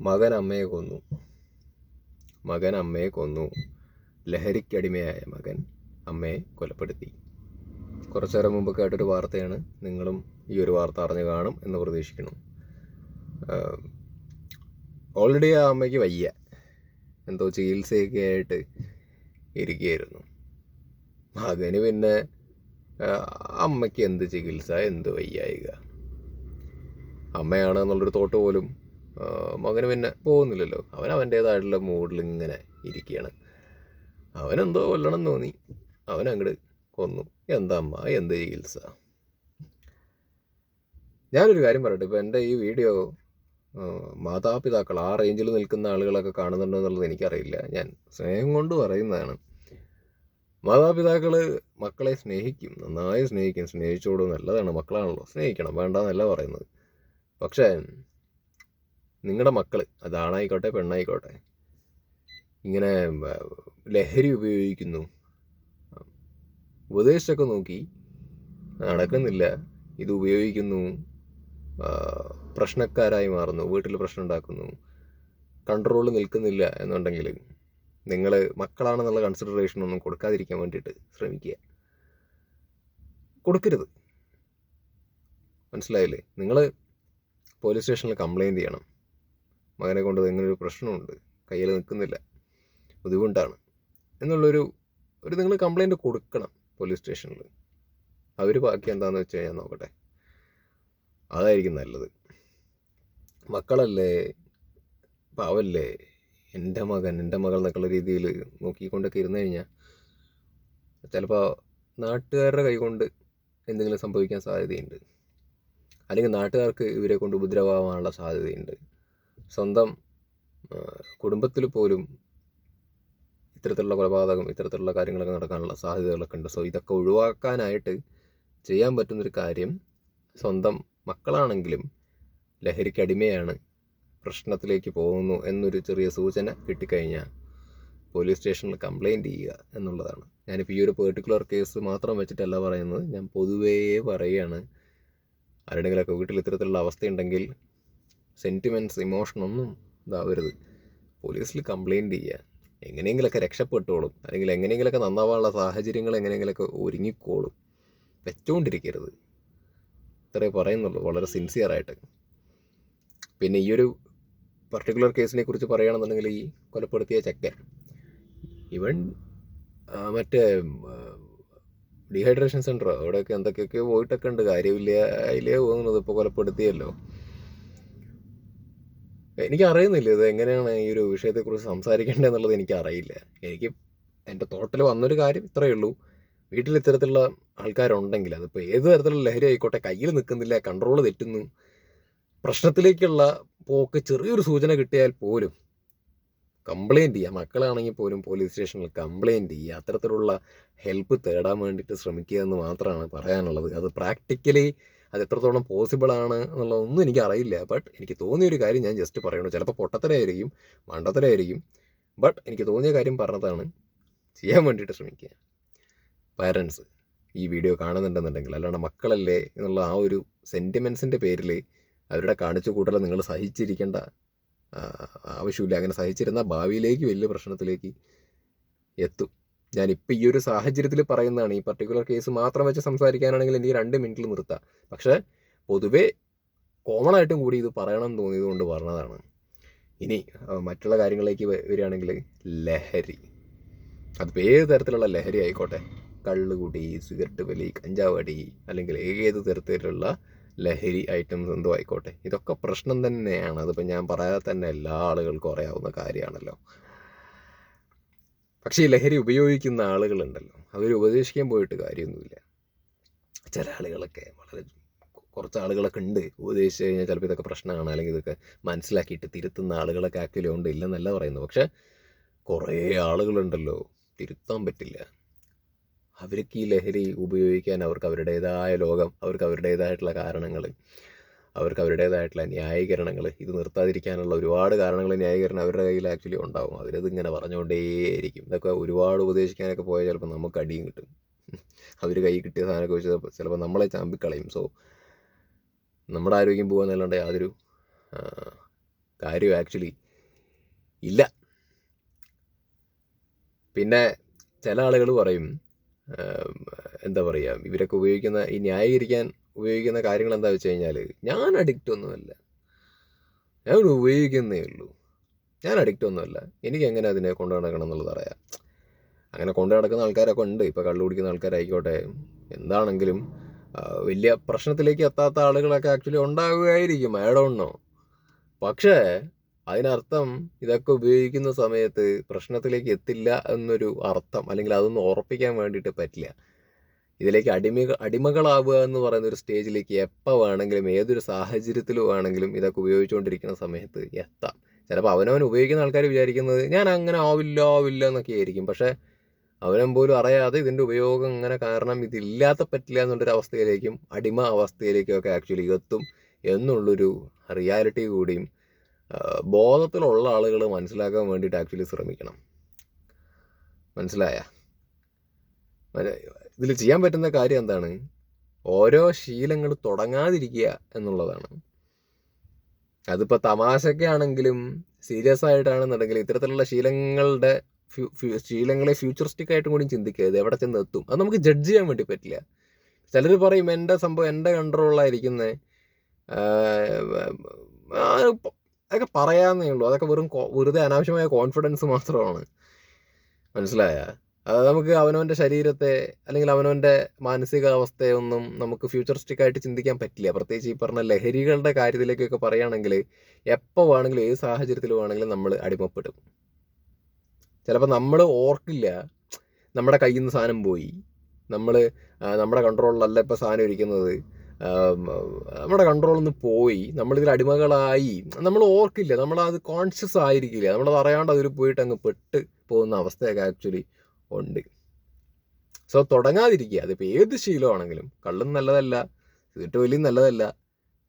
മകൻ അമ്മയെ കൊന്നു. മകൻ അമ്മയെ കൊന്നു. ലഹരിക്കടിമയായ മകൻ അമ്മയെ കൊലപ്പെടുത്തി. കുറച്ചു നേരം മുമ്പ് കേട്ടൊരു വാർത്തയാണ്. നിങ്ങളും ഈ ഒരു വാർത്ത അറിഞ്ഞു കാണും എന്ന് പ്രതീക്ഷിക്കുന്നു. ഓൾറെഡി ആ അമ്മയ്ക്ക് വയ്യ. എന്തോ ചികിത്സയൊക്കെ ആയിട്ട് ഇരിക്കുകയായിരുന്നു. മകന് പിന്നെ അമ്മയ്ക്ക് എന്ത് ചികിത്സ എന്ത് വയ്യായിക? അമ്മയാണ് എന്നുള്ളൊരു തോട്ട് പോലും മകന് പിന്നെ പോകുന്നില്ലല്ലോ. അവൻ അവന്റേതായിട്ടുള്ള മൂഡിൽ ഇങ്ങനെ ഇരിക്കുകയാണ് അവനെന്തോ കൊല്ലണം തോന്നി. അവൻ അങ്ങോട്ട് കൊന്നു. എന്താ അമ്മ? എന്ത് ചികിത്സ? ഞാനൊരു കാര്യം പറയട്ടെ. ഇപ്പം എന്റെ ഈ വീഡിയോ മാതാപിതാക്കൾ ആ റേഞ്ചിൽ നിൽക്കുന്ന ആളുകളൊക്കെ കാണുന്നുണ്ടോ എന്നുള്ളത് എനിക്കറിയില്ല. ഞാൻ സ്നേഹം കൊണ്ട് പറയുന്നതാണ്. മാതാപിതാക്കൾ മക്കളെ സ്നേഹിക്കും. നന്നായി സ്നേഹിക്കും. സ്നേഹിച്ചോടും നല്ലതാണ്. മക്കളാണല്ലോ. സ്നേഹിക്കണം. വേണ്ടെന്നല്ല പറയുന്നത്. പക്ഷേ നിങ്ങളുടെ മക്കൾ അതാണായിക്കോട്ടെ പെണ്ണായിക്കോട്ടെ ഇങ്ങനെ ലഹരി ഉപയോഗിക്കുന്നു. ഉപദേശമൊക്കെ നോക്കി നടക്കുന്നില്ല ഇത് ഉപയോഗിക്കുന്നു പ്രശ്നക്കാരായി മാറുന്നു വീട്ടിൽ പ്രശ്നം ഉണ്ടാക്കുന്നു കൺട്രോൾ നിൽക്കുന്നില്ല എന്നുണ്ടെങ്കിൽ നിങ്ങൾ മക്കളാണെന്നുള്ള കൺസിഡറേഷൻ ഒന്നും കൊടുക്കാതിരിക്കാൻ വേണ്ടിയിട്ട് ശ്രമിക്കുക. കൊടുക്കരുത്. മനസ്സിലായില്ലേ? നിങ്ങൾ പോലീസ് സ്റ്റേഷനിൽ കംപ്ലൈന്റ് ചെയ്യണം. മകനെ കൊണ്ട് ഒരു പ്രശ്നമുണ്ട്. കയ്യിൽ നിൽക്കുന്നില്ല. ബുദ്ധിമുട്ടാണ്. എന്നുള്ളൊരു ഒരു നിങ്ങൾ കംപ്ലൈന്റ് കൊടുക്കണം പോലീസ് സ്റ്റേഷനിൽ അവർ ബാക്കി എന്താണെന്ന് വെച്ച് കഴിഞ്ഞാൽ നോക്കട്ടെ. അതായിരിക്കും നല്ലത്. മക്കളല്ലേ? പാവല്ലേ? എന്റെ മകൻ എന്റെ മകൾ എന്നൊക്കെയുള്ള രീതിയിൽ നോക്കിക്കൊണ്ടൊക്കെ ഇരുന്ന് കഴിഞ്ഞാൽ ചിലപ്പോൾ നാട്ടുകാരുടെ കൈകൊണ്ട് എന്തെങ്കിലും സംഭവിക്കാൻ സാധ്യതയുണ്ട്. അല്ലെങ്കിൽ നാട്ടുകാർക്ക് ഇവരെ കൊണ്ട് ഉപദ്രവമാകാനുള്ള സാധ്യതയുണ്ട്. സ്വന്തം കുടുംബത്തിൽ പോലും ഇത്തരത്തിലുള്ള കൊലപാതകം ഇത്തരത്തിലുള്ള കാര്യങ്ങളൊക്കെ നടക്കാനുള്ള സാധ്യതകളൊക്കെ ഉണ്ട്. സോ ഇതൊക്കെ ഒഴിവാക്കാനായിട്ട് ചെയ്യാൻ പറ്റുന്നൊരു കാര്യം സ്വന്തം മക്കളാണെങ്കിലും ലഹരിക്ക് അടിമയാണ് പ്രശ്നത്തിലേക്ക് പോകുന്നു എന്നൊരു ചെറിയ സൂചന കിട്ടിക്കഴിഞ്ഞാൽ പോലീസ് സ്റ്റേഷനിൽ കംപ്ലൈന്റ് ചെയ്യുക എന്നുള്ളതാണ്. ഞാനിപ്പോൾ ഈ ഒരു പെർട്ടിക്കുലർ കേസ് മാത്രം വെച്ചിട്ടല്ല പറയുന്നത്. ഞാൻ പൊതുവേ പറയുകയാണ് ആരുടെങ്കിലൊക്കെ വീട്ടിൽ ഇത്തരത്തിലുള്ള അവസ്ഥയുണ്ടെങ്കിൽ സെന്റിമെന്റ്സ് ഇമോഷനൊന്നും ഇതാവരുത്. പോലീസിൽ കംപ്ലയിന്റ് ചെയ്യുക എങ്ങനെയെങ്കിലൊക്കെ രക്ഷപ്പെട്ടോളും. അല്ലെങ്കിൽ എങ്ങനെയെങ്കിലൊക്കെ നന്നാവാനുള്ള സാഹചര്യങ്ങൾ എങ്ങനെയെങ്കിലൊക്കെ ഒരുങ്ങിക്കോളും. വെച്ചുകൊണ്ടിരിക്കരുത് ഇത്രേ പറയുന്നുള്ളൂ. വളരെ സിൻസിയറായിട്ട് പിന്നെ ഈ ഒരു പർട്ടിക്കുലർ കേസിനെ കുറിച്ച് പറയുകയാണെന്നുണ്ടെങ്കിൽ ഈ കൊലപ്പെടുത്തിയ ചക്കൻ. ഇവൻ മറ്റേ ഡീഹൈഡ്രേഷൻ സെന്ററോ അവിടെയൊക്കെ എന്തൊക്കെയൊക്കെ പോയിട്ടൊക്കെ ഉണ്ട് കാര്യമില്ല അതിലേ പോകുന്നത്. ഇപ്പോൾ കൊലപ്പെടുത്തിയല്ലോ. എനിക്കറിയുന്നില്ല ഇത് എങ്ങനെയാണ് ഈ ഒരു വിഷയത്തെക്കുറിച്ച് സംസാരിക്കേണ്ടത് എന്നുള്ളത് എനിക്കറിയില്ല. എനിക്ക് എന്റെ തോട്ടിൽ വന്നൊരു കാര്യം ഇത്രയേ ഉള്ളൂ. വീട്ടിൽ ഇത്തരത്തിലുള്ള ആൾക്കാരുണ്ടെങ്കിൽ അതിപ്പോൾ ഏത് തരത്തിലുള്ള ലഹരി ആയിക്കോട്ടെ കയ്യിൽ നിൽക്കുന്നില്ല കൺട്രോൾ തെറ്റുന്നു പ്രശ്നത്തിലേക്കുള്ള പോക്ക് ചെറിയൊരു സൂചന കിട്ടിയാൽ പോലും കംപ്ലൈന്റ് ചെയ്യുക. മക്കളാണെങ്കിൽ പോലും പോലീസ് സ്റ്റേഷനിൽ കംപ്ലൈന്റ് ചെയ്യുക. അത്തരത്തിലുള്ള ഹെൽപ്പ് തേടാൻ വേണ്ടിയിട്ട് ശ്രമിക്കുക എന്ന് മാത്രമാണ് പറയാനുള്ളത്. അത് പ്രാക്ടിക്കലി അത് എത്രത്തോളം പോസിബിൾ ആണ് എന്നുള്ളതൊന്നും എനിക്ക് അറിയില്ല. ബട്ട് എനിക്ക് തോന്നിയ ഒരു കാര്യം ഞാൻ ജസ്റ്റ് പറയണു ചിലപ്പോൾ പൊട്ടത്തരായിരിക്കും മണ്ടത്തരായിരിക്കും ബട്ട് എനിക്ക് തോന്നിയ കാര്യം പറഞ്ഞതാണ് ചെയ്യാൻ വേണ്ടിയിട്ട് ശ്രമിക്കുക. പാരൻസ് ഈ വീഡിയോ കാണുന്നുണ്ടെന്നുണ്ടെങ്കിൽ അല്ലാണ്ട് മക്കളല്ലേ എന്നുള്ള ആ ഒരു സെന്റിമെൻസിന്റെ പേരിൽ അവരുടെ കാണിച്ചു കൂട്ടൽ നിങ്ങൾ സഹിച്ചിരിക്കേണ്ട ആവശ്യമില്ല. അങ്ങനെ സഹിച്ചിരുന്ന ഭാവിയിലേക്ക് വലിയ പ്രശ്നത്തിലേക്ക് എത്തും. ഞാനിപ്പോൾ ഈ ഒരു സാഹചര്യത്തിൽ പറയുന്നതാണ്. ഈ പർട്ടിക്കുലർ കേസ് മാത്രം വെച്ച് സംസാരിക്കാനാണെങ്കിൽ എനിക്ക് രണ്ട് മിനിറ്റിൽ നിർത്താം. പക്ഷേ പൊതുവേ കോമൺ ആയിട്ടും കൂടി ഇത് പറയണം എന്ന് തോന്നിയത് കൊണ്ട് പറഞ്ഞതാണ്. ഇനി മറ്റുള്ള കാര്യങ്ങളിലേക്ക് വരികയാണെങ്കിൽ ലഹരി. അതിപ്പോൾ ഏത് തരത്തിലുള്ള ലഹരി ആയിക്കോട്ടെ? കള്ളുകുടി സിഗരറ്റ് വലി കഞ്ചാവടി അല്ലെങ്കിൽ ഏത് തരത്തിലുള്ള ലഹരി ഐറ്റംസ് എന്തോ ആയിക്കോട്ടെ? ഇതൊക്കെ പ്രശ്നം തന്നെയാണ്. അതിപ്പോൾ ഞാൻ പറയാതെ തന്നെ എല്ലാ ആളുകൾക്കും അറിയാവുന്ന കാര്യമാണല്ലോ. പക്ഷേ ഈ ലഹരി ഉപയോഗിക്കുന്ന ആളുകളുണ്ടല്ലോ. അവർ ഉപദേശിക്കാൻ പോയിട്ട് കാര്യമൊന്നുമില്ല. ചില ആളുകളൊക്കെ വളരെ കുറച്ച് ആളുകളൊക്കെ ഉണ്ട്. ഉപദേശിച്ച് കഴിഞ്ഞാൽ ചിലപ്പോൾ ഇതൊക്കെ പ്രശ്നമാണ്. അല്ലെങ്കിൽ ഇതൊക്കെ മനസ്സിലാക്കിയിട്ട് തിരുത്തുന്ന ആളുകളൊക്കെ ആക്ച്വലി ഉണ്ട് ഇല്ലെന്നല്ല പറയുന്നത്. പക്ഷേ കുറേ ആളുകളുണ്ടല്ലോ. തിരുത്താൻ പറ്റില്ല. അവർക്ക് ഈ ലഹരി ഉപയോഗിക്കാൻ അവർക്ക് അവരുടേതായ ലോകം അവർക്ക് അവരുടേതായിട്ടുള്ള കാരണങ്ങൾ അവർക്ക് അവരുടേതായിട്ടുള്ള ന്യായീകരണങ്ങൾ ഇത് നിർത്താതിരിക്കാനുള്ള ഒരുപാട് കാരണങ്ങൾ ന്യായീകരണം അവരുടെ കയ്യിൽ ആക്ച്വലി ഉണ്ടാവും. അവരത് ഇങ്ങനെ പറഞ്ഞുകൊണ്ടേയിരിക്കും. ഇതൊക്കെ ഒരുപാട് ഉപദേശിക്കാനൊക്കെ പോയാൽ ചിലപ്പോൾ നമുക്ക് അടിയും കിട്ടും. അവർ കൈ കിട്ടിയ സാധനമൊക്കെ വെച്ച് ചിലപ്പോൾ നമ്മളെ ചാമ്പിക്കളയും. സോ നമ്മുടെ ആരോഗ്യം പോകുന്നല്ലാണ്ട് യാതൊരു കാര്യം ആക്ച്വലി ഇല്ല. പിന്നെ ചില ആളുകൾ പറയും എന്താ പറയുക ഇവരൊക്കെ ഉപയോഗിക്കുന്ന ഈ ന്യായീകരിക്കാൻ ഉപയോഗിക്കുന്ന കാര്യങ്ങൾ എന്താ വെച്ച് കഴിഞ്ഞാൽ ഞാൻ അഡിക്റ്റ് ഒന്നുമല്ല. ഞാൻ ഉപയോഗിക്കുന്നേ ഉള്ളൂ. ഞാൻ അഡിക്റ്റ് ഒന്നുമല്ല. എനിക്ക് എങ്ങനെ അതിനെ കൊണ്ടു നടക്കണം എന്നുള്ളത് അറിയാം. അങ്ങനെ കൊണ്ടു നടക്കുന്ന ആൾക്കാരൊക്കെ ഉണ്ട്. ഇപ്പോൾ കള്ളു കുടിക്കുന്ന ആൾക്കാരായിക്കോട്ടെ. എന്താണെങ്കിലും വലിയ പ്രശ്നത്തിലേക്ക് എത്താത്ത ആളുകളൊക്കെ ആക്ച്വലി ഉണ്ടാവുകയായിരിക്കും. നോ പക്ഷേ അതിനർത്ഥം ഇതൊക്കെ ഉപയോഗിക്കുന്ന സമയത്ത് പ്രശ്നത്തിലേക്ക് എത്തില്ല എന്നൊരു അർത്ഥം അല്ലെങ്കിൽ അതൊന്നും ഉറപ്പിക്കാൻ വേണ്ടിയിട്ട് പറ്റില്ല. ഇതിലേക്ക് അടിമ അടിമകളാവുക എന്ന് പറയുന്ന ഒരു സ്റ്റേജിലേക്ക് എപ്പോൾ വേണമെങ്കിലും ഏതൊരു സാഹചര്യത്തിലും വേണമെങ്കിലും ഇതൊക്കെ ഉപയോഗിച്ചുകൊണ്ടിരിക്കുന്ന സമയത്ത് എത്താം. ചിലപ്പോൾ അവനവൻ ഉപയോഗിക്കുന്ന ആൾക്കാർ വിചാരിക്കുന്നത് ഞാൻ അങ്ങനെ ആവില്ല ആവില്ല എന്നൊക്കെ ആയിരിക്കും. പക്ഷേ അവനും പോലും അറിയാതെ ഇതിന്റെ ഉപയോഗം ഇങ്ങനെ കാരണം ഇതില്ലാത്ത പറ്റില്ല എന്നുള്ളൊരു അവസ്ഥയിലേക്കും അടിമ അവസ്ഥയിലേക്കും ഒക്കെ ആക്ച്വലി എത്തും എന്നുള്ളൊരു റിയാലിറ്റി കൂടിയും ബോധത്തിലുള്ള ആളുകൾ മനസ്സിലാക്കാൻ വേണ്ടിയിട്ട് ആക്ച്വലി ശ്രമിക്കണം. മനസ്സിലായ? ഇതിൽ ചെയ്യാൻ പറ്റുന്ന കാര്യം എന്താണ്? ഓരോ ശീലങ്ങൾ തുടങ്ങാതിരിക്കുക എന്നുള്ളതാണ്. അതിപ്പോൾ തമാശക്കാണെങ്കിലും സീരിയസ് ആയിട്ടാണെന്നുണ്ടെങ്കിൽ ഇത്തരത്തിലുള്ള ശീലങ്ങളുടെ ശീലങ്ങളെ ഫ്യൂച്ചറിസ്റ്റിക് ആയിട്ടും കൂടി ചിന്തിക്കുക. ഇത് എവിടെ ചെന്ന് എത്തും? അത് നമുക്ക് ജഡ്ജ് ചെയ്യാൻ വേണ്ടി പറ്റില്ല. ചിലർ പറയും എന്റെ സംഭവം എന്റെ കൺട്രോളിലായിരിക്കുന്നത് അതൊക്കെ പറയാന്നേ ഉള്ളൂ. അതൊക്കെ വെറും വെറുതെ അനാവശ്യമായ കോൺഫിഡൻസ് മാത്രമാണ്. മനസ്സിലായ? നമുക്ക് അവനവന്റെ ശരീരത്തെ അല്ലെങ്കിൽ അവനവന്റെ മാനസികാവസ്ഥയെ ഒന്നും നമുക്ക് ഫ്യൂച്ചറിസ്റ്റിക് ആയിട്ട് ചിന്തിക്കാൻ പറ്റില്ല. പ്രത്യേകിച്ച് ഈ പറഞ്ഞ ലഹരികളുടെ കാര്യത്തിലേക്കൊക്കെ പറയുകയാണെങ്കിൽ എപ്പോൾ വേണമെങ്കിലും ഏത് സാഹചര്യത്തിൽ വേണമെങ്കിലും നമ്മൾ അടിമപ്പെടും. ചിലപ്പോൾ നമ്മൾ ഓർക്കില്ല നമ്മുടെ കയ്യിൽ നിന്ന് സാധനം പോയി. നമ്മൾ നമ്മുടെ കൺട്രോളിലല്ല ഇപ്പോൾ സാധനം ഇരിക്കുന്നത്. നമ്മുടെ കൺട്രോളിൽ നിന്ന് പോയി. നമ്മളിതിൽ അടിമകളായി. നമ്മൾ ഓർക്കില്ല. നമ്മളത് കോൺഷ്യസ് ആയിരിക്കില്ല. നമ്മളത് അറിയാണ്ട് അതിൽ പോയിട്ട് അങ്ങ് പെട്ട് പോകുന്ന അവസ്ഥയൊക്കെ ആക്ച്വലി ഉണ്ട്. സോ തുടങ്ങാതിരിക്കുക. അതിപ്പോൾ ഏത് ശീലമാണെങ്കിലും കള്ളും നല്ലതല്ല സിഗരറ്റ് വലിയും നല്ലതല്ല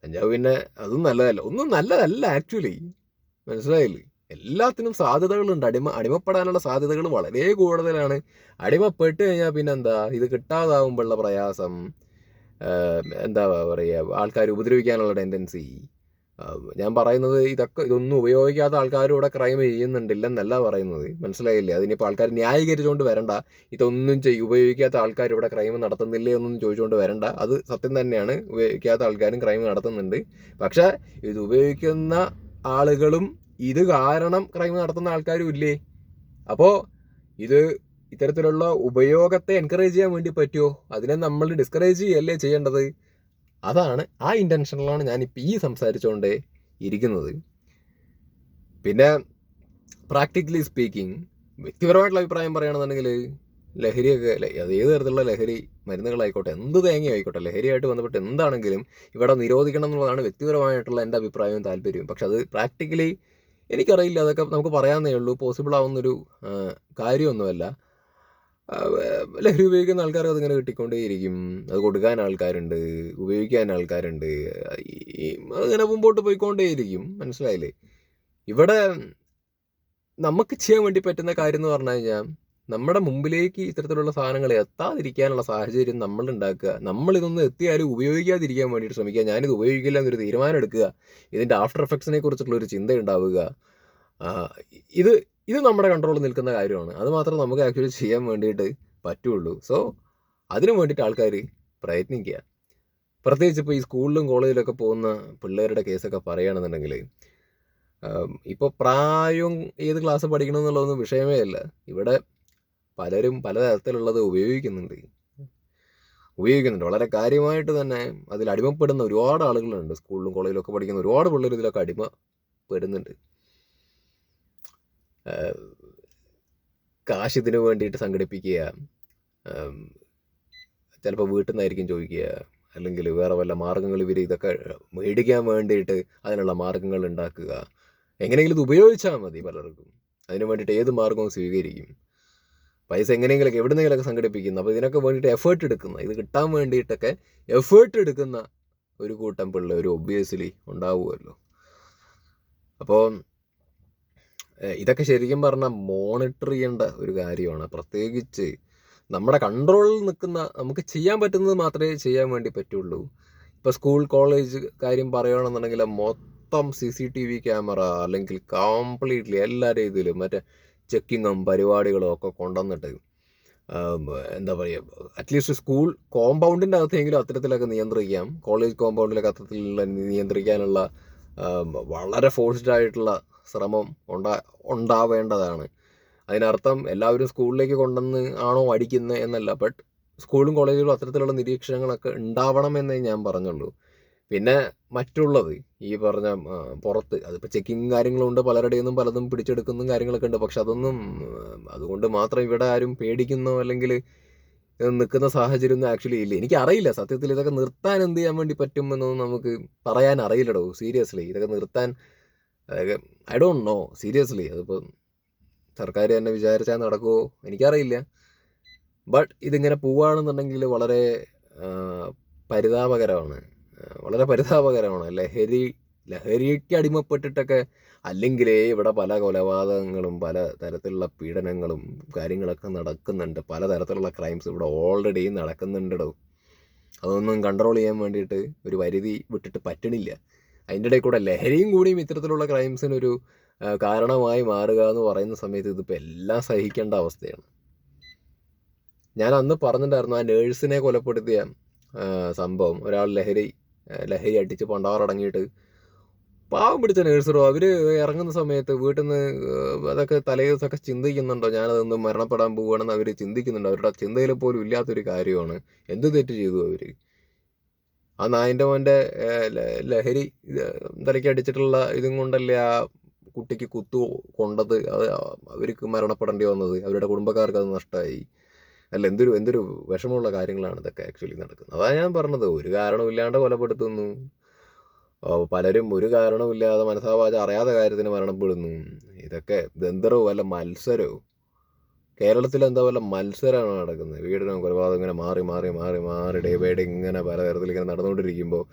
കഞ്ചാവ് പിന്നെ അതും നല്ലതല്ല. ഒന്നും നല്ലതല്ല ആക്ച്വലി. മനസ്സിലായില്ലേ? എല്ലാത്തിനും സാധ്യതകളുണ്ട്. അടിമ അടിമപ്പെടാനുള്ള സാധ്യതകൾ വളരെ കൂടുതലാണ്. അടിമപ്പെട്ട് കഴിഞ്ഞാൽ പിന്നെ എന്താ ഇത് കിട്ടാതാവുമ്പോഴുള്ള പ്രയാസം എന്താ പറയുക ആൾക്കാർ ഉപദ്രവിക്കാനുള്ള ടെൻഡൻസി ഞാൻ പറയുന്നത് ഇതൊക്കെ ഇതൊന്നും ഉപയോഗിക്കാത്ത ആൾക്കാരും ക്രൈം ചെയ്യുന്നുണ്ടില്ലെന്നല്ല പറയുന്നത്. മനസ്സിലായില്ലേ? അതിനിപ്പോൾ ആൾക്കാർ ന്യായീകരിച്ചുകൊണ്ട് വരണ്ട. ഇതൊന്നും ചെയ്യും ഉപയോഗിക്കാത്ത ആൾക്കാർ ഇവിടെ ക്രൈം നടത്തുന്നില്ലേ എന്നൊന്നും ചോദിച്ചുകൊണ്ട് വരണ്ട. അത് സത്യം തന്നെയാണ്. ഉപയോഗിക്കാത്ത ആൾക്കാരും ക്രൈം നടത്തുന്നുണ്ട്. പക്ഷേ ഇത് ഉപയോഗിക്കുന്ന ആളുകളും ഇത് കാരണം ക്രൈം നടത്തുന്ന ആൾക്കാരും ഇല്ലേ? അപ്പോൾ ഇത് ഇത്തരത്തിലുള്ള ഉപയോഗത്തെ എൻകറേജ് ചെയ്യാൻ വേണ്ടി പറ്റുമോ അതിനെ നമ്മൾ ഡിസ്കറേജ് ചെയ്യല്ലേ ചെയ്യേണ്ടത്? അതാണ് ആ ഇന്റൻഷനിലാണ് ഞാനിപ്പോൾ ഈ സംസാരിച്ചുകൊണ്ട് ഇരിക്കുന്നത്. പിന്നെ പ്രാക്ടിക്കലി സ്പീക്കിംഗ് വ്യക്തിപരമായിട്ടുള്ള അഭിപ്രായം പറയുകയാണെന്നുണ്ടെങ്കിൽ ലഹരിയൊക്കെ അത് ഏത് തരത്തിലുള്ള ലഹരി മരുന്നുകളായിക്കോട്ടെ എന്ത് തേങ്ങ ആയിക്കോട്ടെ ലഹരിയായിട്ട് ബന്ധപ്പെട്ട് എന്താണെങ്കിലും ഇവിടെ നിരോധിക്കണം എന്നുള്ളതാണ് വ്യക്തിപരമായിട്ടുള്ള എന്റെ അഭിപ്രായവും താല്പര്യവും. പക്ഷെ അത് പ്രാക്ടിക്കലി എനിക്കറിയില്ല. അതൊക്കെ നമുക്ക് പറയാമെന്നേ ഉള്ളൂ. പോസിബിൾ ആവുന്നൊരു കാര്യമൊന്നുമല്ല. ലഹരി ഉപയോഗിക്കുന്ന ആൾക്കാർക്ക് അതിങ്ങനെ കിട്ടിക്കൊണ്ടേയിരിക്കും? അത് കൊടുക്കാൻ ആൾക്കാരുണ്ട് ഉപയോഗിക്കാൻ ആൾക്കാരുണ്ട് ഈ അങ്ങനെ മുമ്പോട്ട് പോയിക്കൊണ്ടേയിരിക്കും. മനസ്സിലായില്ലേ? ഇവിടെ നമുക്ക് ചെയ്യാൻ വേണ്ടി പറ്റുന്ന കാര്യം എന്ന് പറഞ്ഞു കഴിഞ്ഞാൽ നമ്മുടെ മുമ്പിലേക്ക് ഇത്തരത്തിലുള്ള സാധനങ്ങൾ എത്താതിരിക്കാനുള്ള സാഹചര്യം നമ്മൾ ഉണ്ടാക്കുക നമ്മൾ ഇതൊന്നും എത്തിയാലും ഉപയോഗിക്കാതിരിക്കാൻ വേണ്ടിയിട്ട് ശ്രമിക്കുക. ഞാനിത് ഉപയോഗിക്കില്ല എന്നൊരു തീരുമാനം എടുക്കുക. ഇതിന്റെ ആഫ്റ്റർ എഫക്ട്സിനെ കുറിച്ചിട്ടുള്ള ഒരു ചിന്ത ഉണ്ടാവുക. ഇത് ഇത് നമ്മുടെ കൺട്രോളിൽ നിൽക്കുന്ന കാര്യമാണ്. അത് മാത്രം നമുക്ക് ആക്ച്വലി ചെയ്യാൻ വേണ്ടിയിട്ട് പറ്റുള്ളൂ. സോ അതിനു വേണ്ടിയിട്ട് ആൾക്കാർ പ്രയത്നിക്കുക. പ്രത്യേകിച്ച് ഇപ്പോൾ ഈ സ്കൂളിലും കോളേജിലൊക്കെ പോകുന്ന പിള്ളേരുടെ കേസൊക്കെ പറയുകയാണെന്നുണ്ടെങ്കിൽ ഇപ്പോൾ പ്രായം ഏത് ക്ലാസ് പഠിക്കണം എന്നുള്ളതൊന്നും വിഷയമേ അല്ല. ഇവിടെ പലരും പലതരത്തിലുള്ളത് ഉപയോഗിക്കുന്നുണ്ട്. ഉപയോഗിക്കുന്നുണ്ട്. വളരെ കാര്യമായിട്ട് തന്നെ അതിൽ അടിമപ്പെടുന്ന ഒരുപാട് ആളുകളുണ്ട്. സ്കൂളിലും കോളേജിലും ഒക്കെ പഠിക്കുന്ന ഒരുപാട് പിള്ളേർ ഇതിലൊക്കെ അടിമപ്പെടുന്നുണ്ട്. കാശ് ഇതിനു വേണ്ടിയിട്ട് സംഘടിപ്പിക്കുക ചിലപ്പോൾ വീട്ടിൽ നിന്നായിരിക്കും ചോദിക്കുക അല്ലെങ്കിൽ വേറെ വല്ല മാർഗങ്ങൾ ഇവർ ഇതൊക്കെ മേടിക്കാൻ വേണ്ടിയിട്ട് അതിനുള്ള മാർഗങ്ങൾ ഉണ്ടാക്കുക. എങ്ങനെയെങ്കിലും ഇത് ഉപയോഗിച്ചാൽ മതി പലർക്കും. അതിന് വേണ്ടിയിട്ട് ഏത് മാർഗവും സ്വീകരിക്കും. പൈസ എങ്ങനെയെങ്കിലൊക്കെ എവിടുന്നെങ്കിലൊക്കെ സംഘടിപ്പിക്കുന്നു. അപ്പോൾ ഇതിനൊക്കെ വേണ്ടിയിട്ട് എഫേർട്ട് എടുക്കുന്ന ഇത് കിട്ടാൻ വേണ്ടിയിട്ടൊക്കെ എഫേർട്ട് എടുക്കുന്ന ഒരു കൂട്ടം പിള്ളേർ ഒബ്വിയസ്ലി ഉണ്ടാവുമല്ലോ. അപ്പോൾ ഇതൊക്കെ ശരിക്കും പറഞ്ഞാൽ മോണിറ്റർ ചെയ്യേണ്ട ഒരു കാര്യമാണ്. പ്രത്യേകിച്ച് നമ്മുടെ കൺട്രോളിൽ നിൽക്കുന്ന നമുക്ക് ചെയ്യാൻ പറ്റുന്നത് മാത്രമേ ചെയ്യാൻ വേണ്ടി പറ്റുള്ളൂ. ഇപ്പോൾ സ്കൂൾ കോളേജ് കാര്യം പറയുകയാണെന്നുണ്ടെങ്കിൽ മൊത്തം മൊത്തം C C T V camera അല്ലെങ്കിൽ കംപ്ലീറ്റ്ലി എല്ലാ രീതിയിലും മറ്റേ ചെക്കിങ്ങും പരിപാടികളും ഒക്കെ കൊണ്ടുവന്നിട്ട് എന്താ പറയുക അറ്റ്ലീസ്റ്റ് സ്കൂൾ കോമ്പൗണ്ടിന്റെ അകത്തെങ്കിലും അത്തരത്തിലൊക്കെ നിയന്ത്രിക്കാം. കോളേജ് കോമ്പൗണ്ടിലൊക്കെ അത്തരത്തിലുള്ള നിയന്ത്രിക്കാനുള്ള വളരെ ഫോഴ്സ്ഡ് ആയിട്ടുള്ള ശ്രമം ഉണ്ടാ ഉണ്ടാവേണ്ടതാണ്. അതിനർത്ഥം എല്ലാവരും സ്കൂളിലേക്ക് കൊണ്ടുവന്ന് ആണോ അടിക്കുന്നത് എന്നല്ല ബട്ട് സ്കൂളും കോളേജുകളും അത്തരത്തിലുള്ള നിരീക്ഷണങ്ങളൊക്കെ ഉണ്ടാവണമെന്നേ ഞാൻ പറഞ്ഞുള്ളൂ. പിന്നെ മറ്റുള്ളത് ഈ പറഞ്ഞ പുറത്ത് അതിപ്പോൾ ചെക്കിങ് കാര്യങ്ങളുണ്ട് പലരുടെയും നിന്നും പലതും പിടിച്ചെടുക്കുന്ന കാര്യങ്ങളൊക്കെ ഉണ്ട് പക്ഷെ അതൊന്നും അതുകൊണ്ട് മാത്രം ഇവിടെ ആരും പേടിക്കുന്നോ അല്ലെങ്കിൽ നിൽക്കുന്ന സാഹചര്യം ഒന്നും ആക്ച്വലി ഇല്ല. എനിക്കറിയില്ല സത്യത്തിൽ ഇതൊക്കെ നിർത്താൻ എന്ത് ചെയ്യാൻ വേണ്ടി പറ്റുമെന്നൊന്നും നമുക്ക് പറയാൻ അറിയില്ലടോ സീരിയസ്ലി ഇതൊക്കെ നിർത്താൻ ഐ ഡോണ്ട് നോ സീരിയസ്ലി അതിപ്പോൾ സർക്കാർ തന്നെ വിചാരിച്ചാൽ നടക്കുമോ എനിക്കറിയില്ല. ബട്ട് ഇതിങ്ങനെ പോവുകയാണെന്നുണ്ടെങ്കിൽ വളരെ പരിതാപകരമാണ്. വളരെ പരിതാപകരമാണ് ലഹരി ലഹരിക്ക് അടിമപ്പെട്ടിട്ടൊക്കെ അല്ലെങ്കിലേ ഇവിടെ പല കൊലപാതകങ്ങളും പല തരത്തിലുള്ള പീഡനങ്ങളും കാര്യങ്ങളൊക്കെ നടക്കുന്നുണ്ട്. പല തരത്തിലുള്ള ക്രൈംസ് ഇവിടെ ഓൾറെഡി നടക്കുന്നുണ്ടോ അതൊന്നും കൺട്രോൾ ചെയ്യാൻ വേണ്ടിയിട്ട് ഒരു പരിധി വിട്ടിട്ട് പറ്റണില്ല. അതിന്റെ ഇടയിൽ കൂടെ ലഹരിയും കൂടിയും ഇത്തരത്തിലുള്ള ക്രൈംസിനൊരു കാരണമായി മാറുക എന്ന് പറയുന്ന സമയത്ത് ഇതിപ്പോൾ എല്ലാം സഹിക്കേണ്ട അവസ്ഥയാണ്. ഞാൻ അന്ന് പറഞ്ഞിട്ടുണ്ടായിരുന്നു ആ നേഴ്സിനെ കൊലപ്പെടുത്തിയ സംഭവം. ഒരാൾ ലഹരി ലഹരി അടിച്ച് പണ്ടാറടങ്ങിയിട്ട് പാവം പിടിച്ച നേഴ്സറോ അവർ ഇറങ്ങുന്ന സമയത്ത് വീട്ടിൽ നിന്ന് അതൊക്കെ തലേ ദിവസമൊക്കെ ചിന്തിക്കുന്നുണ്ടോ? ഞാനതൊന്ന് മരണപ്പെടാൻ പോവുകയാണെന്ന് അവർ ചിന്തിക്കുന്നുണ്ടോ. അവരുടെ ചിന്തയിൽ പോലും ഇല്ലാത്തൊരു കാര്യമാണ്. എന്ത് തെറ്റ് ചെയ്തു അവർ ആ നായിന്റെ മോന്റെ ലഹരി തലയ്ക്ക് അടിച്ചിട്ടുള്ള ഇതും കൊണ്ടല്ലേ ആ കുട്ടിക്ക് കുത്തു കൊണ്ടത്? അത് അവർക്ക് മരണപ്പെടേണ്ടി വന്നത്. അവരുടെ കുടുംബക്കാർക്ക് അത് നഷ്ടമായി. അല്ല എന്തൊരു എന്തൊരു വിഷമമുള്ള കാര്യങ്ങളാണ് ഇതൊക്കെ ആക്ച്വലി നടക്കുന്നത്. അതാണ് ഞാൻ പറഞ്ഞത്. ഒരു കാരണമില്ലാണ്ട് കൊലപ്പെടുത്തുന്നു. പലരും ഒരു കാരണവുമില്ലാതെ മനസ്സാവാച അറിയാത്ത കാര്യത്തിന് മരണപ്പെടുന്നു. ഇതൊക്കെ ഇതെന്തരോ അല്ല മത്സരമോ? കേരളത്തിൽ എന്താ പോലെ മത്സരമാണ് നടക്കുന്നത്. വീടിനും കൊലപാതകം ഇങ്ങനെ മാറി മാറി മാറി മാറി ഡേ ബൈ ഡേ ഇങ്ങനെ പലതരത്തിൽ ഇങ്ങനെ നടന്നുകൊണ്ടിരിക്കുമ്പോൾ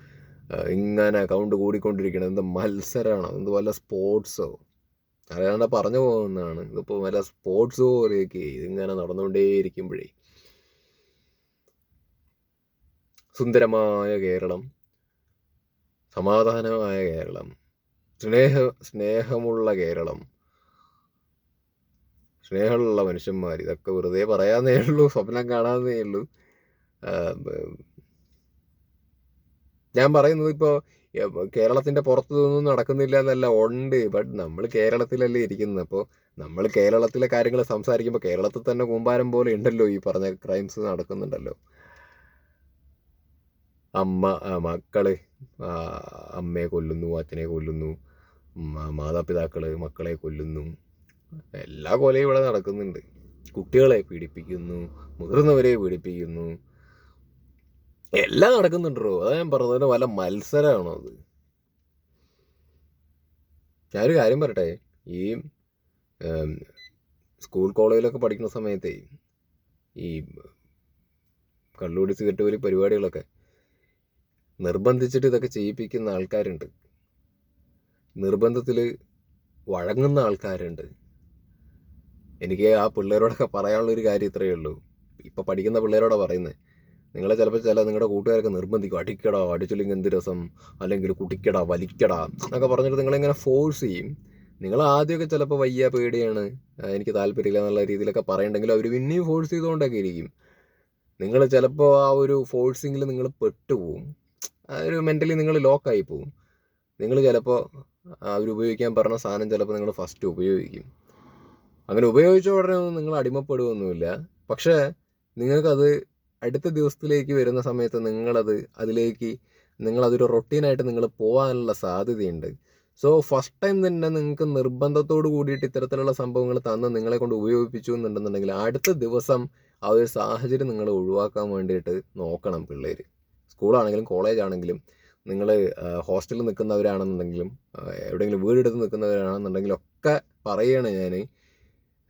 ഇങ്ങനെ കൗണ്ട് കൂടിക്കൊണ്ടിരിക്കണം എന്ത് മത്സരമാണോ എന്ത് വല്ല സ്പോർട്സോ? അറിയാണ്ട് പറഞ്ഞു പോകുന്നതാണ്. ഇതിപ്പോൾ വല്ല സ്പോർട്സോ പോലെയൊക്കെ ഇതിങ്ങനെ നടന്നുകൊണ്ടേയിരിക്കുമ്പോഴേ. സുന്ദരമായ കേരളം. സമാധാനമായ കേരളം. സ്നേഹ സ്നേഹമുള്ള കേരളം. സ്നേഹമുള്ള മനുഷ്യന്മാർ. ഇതൊക്കെ വെറുതെ പറയാന്നേ ഉള്ളൂ സ്വപ്നം കാണാന്നേ ഉള്ളൂ. ഞാൻ പറയുന്നത് ഇപ്പോൾ കേരളത്തിന്റെ പുറത്തു നിന്നും നടക്കുന്നില്ല എന്നല്ല ഉണ്ട്. ബട്ട് നമ്മൾ കേരളത്തിലല്ലേ ഇരിക്കുന്നത്. അപ്പോൾ നമ്മൾ കേരളത്തിലെ കാര്യങ്ങൾ സംസാരിക്കുമ്പോൾ കേരളത്തിൽ തന്നെ കൂമ്പാരം പോലെ ഉണ്ടല്ലോ ഈ പറഞ്ഞ ക്രൈംസ് നടക്കുന്നുണ്ടല്ലോ. അമ്മ മക്കൾ അമ്മയെ കൊല്ലുന്നു അച്ഛനെ കൊല്ലുന്നു മാതാപിതാക്കൾ മക്കളെ കൊല്ലുന്നു. എല്ലാ കൊലയും ഇവിടെ നടക്കുന്നുണ്ട്. കുട്ടികളെ പീഡിപ്പിക്കുന്നു മുതിർന്നവരെ പീഡിപ്പിക്കുന്നു. എല്ലാം നടക്കുന്നുണ്ടോ അതാ ഞാൻ പറഞ്ഞതിന് വല്ല മത്സരമാണോ അത്? ഞാനൊരു കാര്യം പറയട്ടെ. ഈ സ്കൂൾ കോളേജിലൊക്കെ പഠിക്കുന്ന സമയത്തെ ഈ കള്ളുപിടി സിഗരറ്റ് വലി പരിപാടികളൊക്കെ നിർബന്ധിച്ചിട്ട് ഇതൊക്കെ ചെയ്യിപ്പിക്കുന്ന ആൾക്കാരുണ്ട്. നിർബന്ധത്തിൽ വഴങ്ങുന്ന ആൾക്കാരുണ്ട്. എനിക്ക് ആ പിള്ളേരോടൊക്കെ പറയാനുള്ള ഒരു കാര്യം ഇത്രയേ ഉള്ളൂ. ഇപ്പം പഠിക്കുന്ന പിള്ളേരോടാണ് പറയുന്നത് നിങ്ങളെ ചിലപ്പോൾ ചില നിങ്ങളുടെ കൂട്ടുകാരൊക്കെ നിർബന്ധിക്കും. അടിക്കടാ അടിച്ചില്ലെങ്കിൽ എന്ത് രസം? അല്ലെങ്കിൽ കുടിക്കടാ വലിക്കടാ എന്നൊക്കെ പറഞ്ഞിട്ട് നിങ്ങളിങ്ങനെ ഫോഴ്സ് ചെയ്യും. നിങ്ങൾ ആദ്യമൊക്കെ ചിലപ്പോൾ വയ്യ പേടിയാണ്. എനിക്ക് താല്പര്യമില്ല എന്നുള്ള രീതിയിലൊക്കെ പറയണ്ടെങ്കിലും അവർ പിന്നെയും ഫോഴ്സ് ചെയ്തുകൊണ്ടൊക്കെ ഇരിക്കും. നിങ്ങൾ ചിലപ്പോൾ ആ ഒരു ഫോഴ്സിങ്ങിൽ നിങ്ങൾ പെട്ടുപോകും ആ ഒരു മെന്റലി നിങ്ങൾ ലോക്കായി പോവും. നിങ്ങൾ ചിലപ്പോൾ അവർ ഉപയോഗിക്കാൻ പറഞ്ഞ സാധനം ചിലപ്പോൾ നിങ്ങൾ ഫസ്റ്റ് ഉപയോഗിക്കും. അങ്ങനെ ഉപയോഗിച്ച ഉടനെ ഒന്നും നിങ്ങൾ അടിമപ്പെടുകയൊന്നുമില്ല പക്ഷേ നിങ്ങൾക്കത് അടുത്ത ദിവസത്തിലേക്ക് വരുന്ന സമയത്ത് നിങ്ങളത് അതിലേക്ക് നിങ്ങളതൊരു റൊട്ടീനായിട്ട് നിങ്ങൾ പോകാനുള്ള സാധ്യതയുണ്ട്. സോ ഫസ്റ്റ് ടൈം തന്നെ നിങ്ങൾക്ക് നിർബന്ധത്തോട് കൂടിയിട്ട് ഇത്തരത്തിലുള്ള സംഭവങ്ങൾ തന്ന് നിങ്ങളെ കൊണ്ട് ഉപയോഗിപ്പിച്ചു എന്നുണ്ടെന്നുണ്ടെങ്കിൽ അടുത്ത ദിവസം ആ ഒരു സാഹചര്യം നിങ്ങൾ ഒഴിവാക്കാൻ വേണ്ടിയിട്ട് നോക്കണം പിള്ളേർ സ്കൂളാണെങ്കിലും കോളേജ് ആണെങ്കിലും നിങ്ങൾ ഹോസ്റ്റലിൽ നിൽക്കുന്നവരാണെന്നുണ്ടെങ്കിലും എവിടെയെങ്കിലും വീടെടുത്ത് നിൽക്കുന്നവരാണെന്നുണ്ടെങ്കിലും ഒക്കെ പറയുകയാണ് ഞാൻ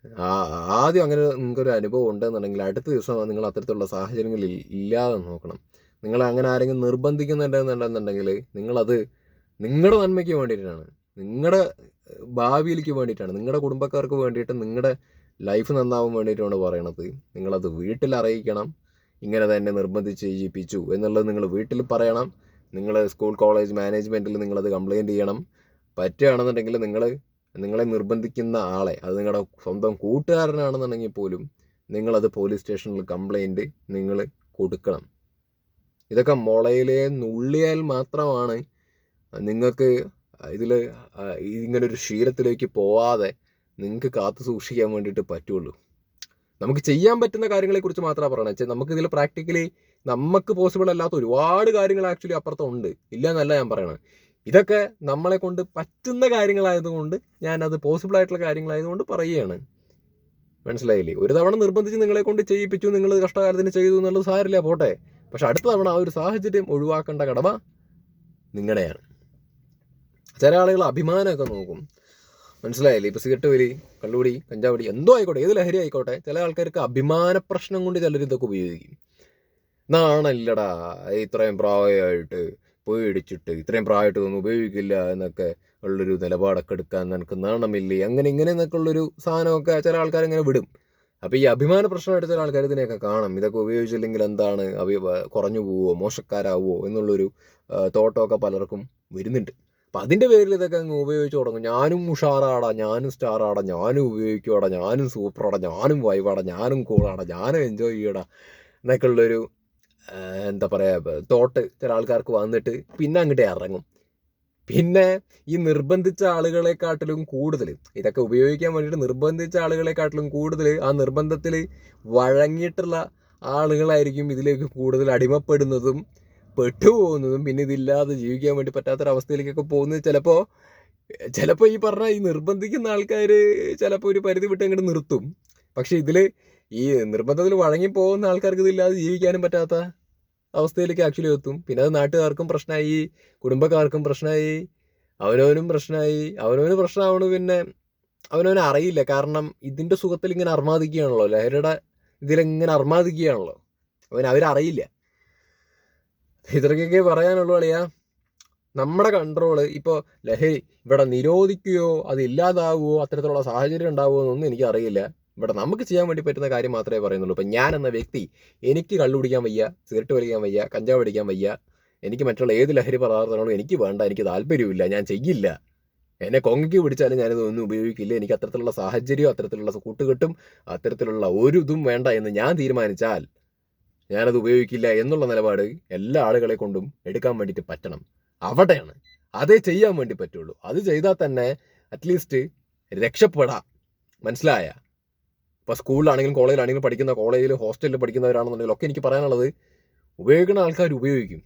ആദ്യം അങ്ങനെ നിങ്ങൾക്കൊരു അനുഭവം ഉണ്ടെന്നുണ്ടെങ്കിൽ അടുത്ത ദിവസം നിങ്ങൾ അത്തരത്തിലുള്ള സാഹചര്യങ്ങളിൽ ഇല്ലാതെ നോക്കണം. നിങ്ങൾ അങ്ങനെ ആരെങ്കിലും നിർബന്ധിക്കുന്നുണ്ടെന്നുണ്ടെന്നുണ്ടെങ്കിൽ നിങ്ങളത് നിങ്ങളുടെ നന്മയ്ക്ക് വേണ്ടിയിട്ടാണ്. നിങ്ങളുടെ ഭാവിയിലേക്ക് വേണ്ടിയിട്ടാണ്. നിങ്ങളുടെ കുടുംബക്കാർക്ക് വേണ്ടിയിട്ട് നിങ്ങളുടെ ലൈഫ് നന്നാവാൻ വേണ്ടിയിട്ടാണ് പറയണത്. നിങ്ങളത് വീട്ടിൽ അറിയിക്കണം. ഇങ്ങനെ തന്നെ നിർബന്ധിച്ച് ചെയ്യിപ്പിച്ചു എന്നുള്ളത് നിങ്ങൾ വീട്ടിൽ പറയണം. നിങ്ങൾ സ്കൂൾ കോളേജ് മാനേജ്മെന്റിൽ നിങ്ങളത് കംപ്ലയിന്റ് ചെയ്യണം. പറ്റുകയാണെന്നുണ്ടെങ്കിൽ നിങ്ങൾ നിങ്ങളെ നിർബന്ധിക്കുന്ന ആളെ അത് നിങ്ങളുടെ സ്വന്തം കൂട്ടുകാരനാണെന്നുണ്ടെങ്കിൽ പോലും നിങ്ങളത് പോലീസ് സ്റ്റേഷനിൽ കംപ്ലൈന്റ് നിങ്ങൾ കൊടുക്കണം. ഇതൊക്കെ മുളയിലെ നുള്ളിയാൽ മാത്രമാണ് നിങ്ങൾക്ക് ഇതിൽ ഇങ്ങനൊരു ക്ഷീരത്തിലേക്ക് പോവാതെ നിങ്ങൾക്ക് കാത്തു സൂക്ഷിക്കാൻ വേണ്ടിയിട്ട് പറ്റുള്ളൂ. നമുക്ക് ചെയ്യാൻ പറ്റുന്ന കാര്യങ്ങളെക്കുറിച്ച് മാത്രമാണ് വെച്ചാൽ നമുക്ക് ഇതിൽ പ്രാക്ടിക്കലി നമുക്ക് പോസിബിൾ അല്ലാത്ത ഒരുപാട് കാര്യങ്ങൾ ആക്ച്വലി അപ്പുറത്തുണ്ട്. ഇല്ല എന്നല്ല ഞാൻ പറയണത്. ഇതൊക്കെ നമ്മളെ കൊണ്ട് പറ്റുന്ന കാര്യങ്ങളായതുകൊണ്ട് ഞാനത് പോസിബിൾ ആയിട്ടുള്ള കാര്യങ്ങളായതുകൊണ്ട് പറയുകയാണ്. മനസ്സിലായില്ലേ? ഒരു തവണ നിർബന്ധിച്ച് നിങ്ങളെ കൊണ്ട് ചെയ്യിപ്പിച്ചു നിങ്ങൾ കഷ്ടകാലത്തിന് ചെയ്തു എന്നുള്ളത് സാരില്ല പോട്ടെ. പക്ഷെ അടുത്ത തവണ ആ ഒരു സാഹചര്യം ഒഴിവാക്കേണ്ട കടമ നിങ്ങളുടെയാണ്. ചില ആളുകൾ അഭിമാനമൊക്കെ നോക്കും. മനസ്സിലായില്ലേ? ഇപ്പൊ സിഗരറ്റ് വലി കള്ളുപിടി കഞ്ചാവടി എന്തോ ആയിക്കോട്ടെ ഏത് ലഹരി ആയിക്കോട്ടെ ചില ആൾക്കാർക്ക് അഭിമാന പ്രശ്നം കൊണ്ട് ചിലർ ഇതൊക്കെ ഉപയോഗിക്കും. നാണല്ലടാ ഇത്രയും പ്രായമായിട്ട് പേടിച്ചിട്ട് ഇത്രയും പ്രായമായിട്ട് ഒന്നും ഉപയോഗിക്കില്ല എന്നൊക്കെ ഉള്ളൊരു നിലപാടൊക്കെ എടുക്കാൻ നിനക്ക് നാണമില്ലേ? അങ്ങനെ ഇങ്ങനെ എന്നൊക്കെ ഉള്ളൊരു സാധനമൊക്കെ ചില ആൾക്കാർ ഇങ്ങനെ വിടും. അപ്പോൾ ഈ അഭിമാന പ്രശ്നമായിട്ട് ചില ആൾക്കാർ ഇതിനെയൊക്കെ കാണും. ഇതൊക്കെ ഉപയോഗിച്ചില്ലെങ്കിൽ എന്താണ് അവ കുറഞ്ഞു പോവോ മോശക്കാരാവോ എന്നുള്ളൊരു തോട്ടമൊക്കെ പലർക്കും വരുന്നുണ്ട്. അപ്പം അതിന്റെ പേരിൽ ഇതൊക്കെ അങ്ങ് ഉപയോഗിച്ച് തുടങ്ങും. ഞാനും ഉഷാറാടാ ഞാനും സ്റ്റാറാടാ ഞാനും ഉപയോഗിക്കുവാടാ ഞാനും സൂപ്പറാടാ ഞാനും വൈവാടാ ഞാനും കൂളാടാ ഞാനും എൻജോയ് ചെയ്യടാ എന്നൊക്കെ ഉള്ളൊരു എന്താ പറയുക തോട്ട് ചില ആൾക്കാർക്ക് വന്നിട്ട് പിന്നെ അങ്ങോട്ട് ഇറങ്ങും. പിന്നെ ഈ നിർബന്ധിച്ച ആളുകളെക്കാട്ടിലും കൂടുതൽ ഇതൊക്കെ ഉപയോഗിക്കാൻ വേണ്ടിയിട്ട് നിർബന്ധിച്ച ആളുകളെക്കാട്ടിലും കൂടുതൽ ആ നിർബന്ധത്തിൽ വഴങ്ങിയിട്ടുള്ള ആളുകളായിരിക്കും ഇതിലേക്ക് കൂടുതൽ അടിമപ്പെടുന്നതും പെട്ടുപോകുന്നതും പിന്നെ ഇതില്ലാതെ ജീവിക്കാൻ വേണ്ടി പറ്റാത്തൊരവസ്ഥയിലേക്കൊക്കെ പോകുന്നത്. ചിലപ്പോൾ ചിലപ്പോൾ ഈ പറഞ്ഞ ഈ നിർബന്ധിക്കുന്ന ആൾക്കാർ ചിലപ്പോൾ ഒരു പരിധി വിട്ട് അങ്ങോട്ട് നിർത്തും. പക്ഷേ ഇതിൽ ഈ നിർബന്ധത്തിൽ വഴങ്ങി പോകുന്ന ആൾക്കാർക്ക് ഇതില്ലാതെ ജീവിക്കാനും പറ്റാത്ത അവസ്ഥയിലേക്ക് ആക്ച്വലി എത്തും. പിന്നെ അത് നാട്ടുകാർക്കും പ്രശ്നമായി കുടുംബക്കാർക്കും പ്രശ്നമായി അവനവനും പ്രശ്നമായി. അവനവന് പ്രശ്നമാവണു പിന്നെ അവനവന് അറിയില്ല. കാരണം ഇതിന്റെ സുഖത്തിൽ ഇങ്ങനെ അർമാദിക്കുകയാണല്ലോ. ലഹരിയുടെ ഇതിലിങ്ങനെ അർമാദിക്കുകയാണല്ലോ. അവൻ അവരറിയില്ല. ഇത്രയ്ക്കൊക്കെ പറയാനുള്ളൂ അളിയാ. നമ്മുടെ കൺട്രോൾ ഇപ്പോൾ ലഹരി ഇവിടെ നിരോധിക്കുകയോ അത് ഇല്ലാതാവുമോ അത്തരത്തിലുള്ള സാഹചര്യം ഉണ്ടാവുമോ എന്നൊന്നും എനിക്കറിയില്ല. ഇവിടെ നമുക്ക് ചെയ്യാൻ വേണ്ടി പറ്റുന്ന കാര്യം മാത്രമേ പറയുന്നുള്ളൂ. ഇപ്പം ഞാൻ എന്ന വ്യക്തി എനിക്ക് കള്ളു കുടിക്കാൻ വയ്യ സിഗരറ്റ് വലിക്കാൻ വയ്യ കഞ്ചാവ് പിടിക്കാൻ വയ്യ എനിക്ക് മറ്റുള്ള ഏത് ലഹരി പദാർത്ഥങ്ങളും എനിക്ക് വേണ്ട എനിക്ക് താല്പര്യമില്ല ഞാൻ ചെയ്യില്ല. എന്നെ കൊങ്ങക്ക് പിടിച്ചാലും ഞാനിതൊന്നും ഉപയോഗിക്കില്ല. എനിക്ക് അത്തരത്തിലുള്ള സാഹചര്യം അത്തരത്തിലുള്ള കൂട്ടുകെട്ടും അത്തരത്തിലുള്ള ഒരു ഇതും വേണ്ട എന്ന് ഞാൻ തീരുമാനിച്ചാൽ ഞാനത് ഉപയോഗിക്കില്ല എന്നുള്ള നിലപാട് എല്ലാ ആളുകളെ കൊണ്ടും എടുക്കാൻ വേണ്ടിയിട്ട് പറ്റണം. അവിടെയാണ്. അതേ ചെയ്യാൻ വേണ്ടി പറ്റുള്ളൂ. അത് ചെയ്താൽ തന്നെ അറ്റ്ലീസ്റ്റ് രക്ഷപ്പെടാം. മനസ്സിലായ? ഇപ്പോൾ സ്കൂളിലാണെങ്കിലും കോളേജിലാണെങ്കിലും പഠിക്കുന്ന കോളേജിൽ ഹോസ്റ്റലിൽ പഠിക്കുന്നവരാണെന്നുണ്ടെങ്കിലും ഒക്കെ എനിക്ക് പറയാനുള്ളത് ഉപയോഗിക്കുന്ന ആൾക്കാർ ഉപയോഗിക്കും.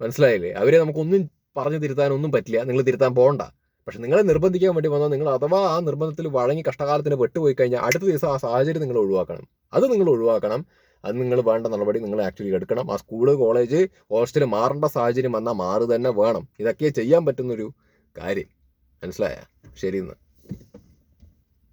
മനസ്സിലായില്ലേ? അവരെ നമുക്കൊന്നും പറഞ്ഞു തിരുത്താനൊന്നും പറ്റില്ല. നിങ്ങൾ തിരുത്താൻ പോകണ്ട. പക്ഷെ നിങ്ങളെ നിർബന്ധിക്കാൻ വേണ്ടി വന്നാൽ നിങ്ങൾ അഥവാ ആ നിർബന്ധത്തിൽ വഴങ്ങി കഷ്ടകാലത്തിന് പെട്ടുപോയി കഴിഞ്ഞാൽ അടുത്ത ദിവസം ആ സാഹചര്യം നിങ്ങൾ ഒഴിവാക്കണം. അത് നിങ്ങൾ ഒഴിവാക്കണം. അത് നിങ്ങൾ വേണ്ട നടപടി നിങ്ങൾ ആക്ച്വലി എടുക്കണം. ആ സ്കൂൾ കോളേജ് ഹോസ്റ്റൽ മാറേണ്ട സാഹചര്യം വന്നാൽ മാറി തന്നെ വേണം. ഇതൊക്കെ ചെയ്യാൻ പറ്റുന്നൊരു കാര്യം. മനസ്സിലായ? ശരി എന്ന്